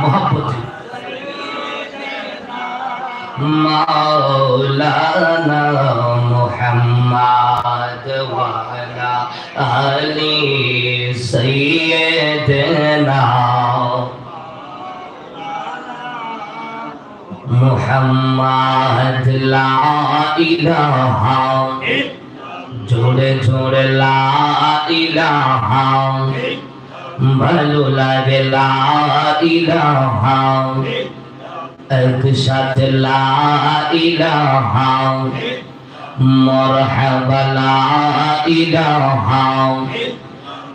मोहब्बत मौलाना मोहम्मद वाला अली सैदना मोहम्मद ला इलाहा इल्ला ঝুড়ে ঝুড়ে লাইলাহা ভালো লাগে লাইলাহা একসাথে লাইলাহা মরহাবা লাইলাহা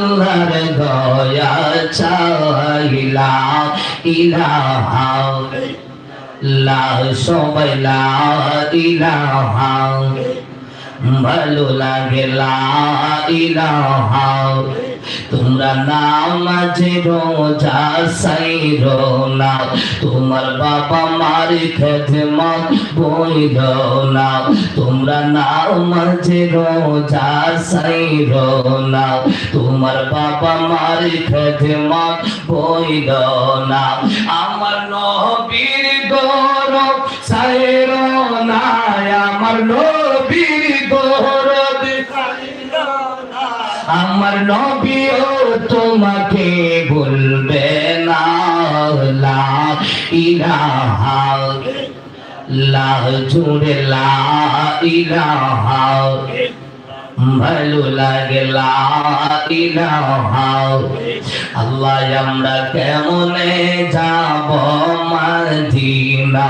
আল্লাহর দয়া চাইলা ইলাহা লা সবাই লা ইলাহা ভালো লাগে লা ইলাহা তোমরা নামাজে রোজা সাইরো না তোমার বাবা মার খেদমত বইল না তোমরা নামাজে রোজা সাইরো না তোমার বাবা মার খেদমত বইল না আমার নবীর গৌরব সাইরো না আমার নবীর আমার নবীও তোমাকে ভুলবে না। লা ইলাহা লা জুড়ে লা ইলাহা ভালো লাগে আল্লাহ আমরা কেমনে যাব মাদিনা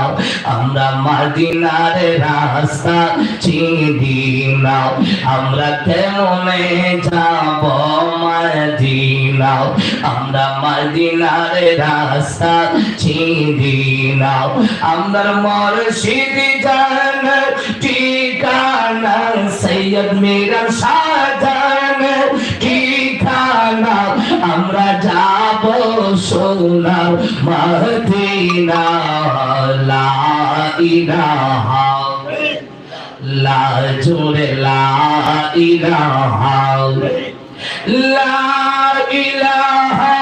আমরা মাদিনার রাস্তা চিনি না আমরা কেমনে যাব মাদিনা আমরা মাদিনার রাস্তা চিনি না আমরা মরশিদ জান ঠিকানা সৈয়দ মেরা সাজান ঠিকানা আমরা যাব সোনার মদিনা লা ইলাহা। লা জোরে লা ইলাহা। লা ইলাহা।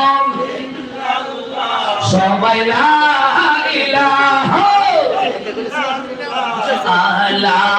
সবাই লা ইলাহা। লা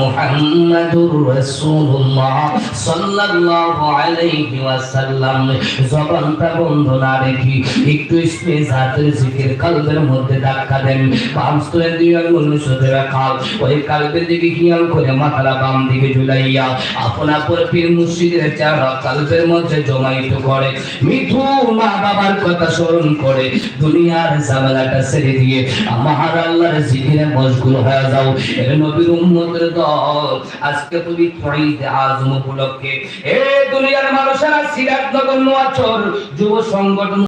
মুহাম্মাদুর রাসূলুল্লাহ সাল্লাল্লাহু আলাইহি ওয়াসাল্লাম। জবানটা বন্ধ না রেখে একটু স্পেস হাতের জিকির কলবের মধ্যে ধাক্কা দেন। বাম স্তরে দুই আঙ্গুল নিচে রাখা ওই কালবের দিকে খেয়াল করে মাথাটা বাম দিকে ঝুলাইয়া আপনা পর পীর মুর্শিদের চেহারা কালবের মধ্যে জমাইত করে। মিঠু মা বাবার কথা স্মরণ করে দুনিয়ার ঝামেলাটা ছেড়ে দিয়ে, আমার আল্লাহর জিকিরে মশগুল হয়ে যাও। এর নবীর উম্মতের দল আজকে তুমি ঈদ আজম উপলক্ষে এ দুনিয়ার মানুষেরা সিরাত নগর নোয়াচর যুব সংগঠন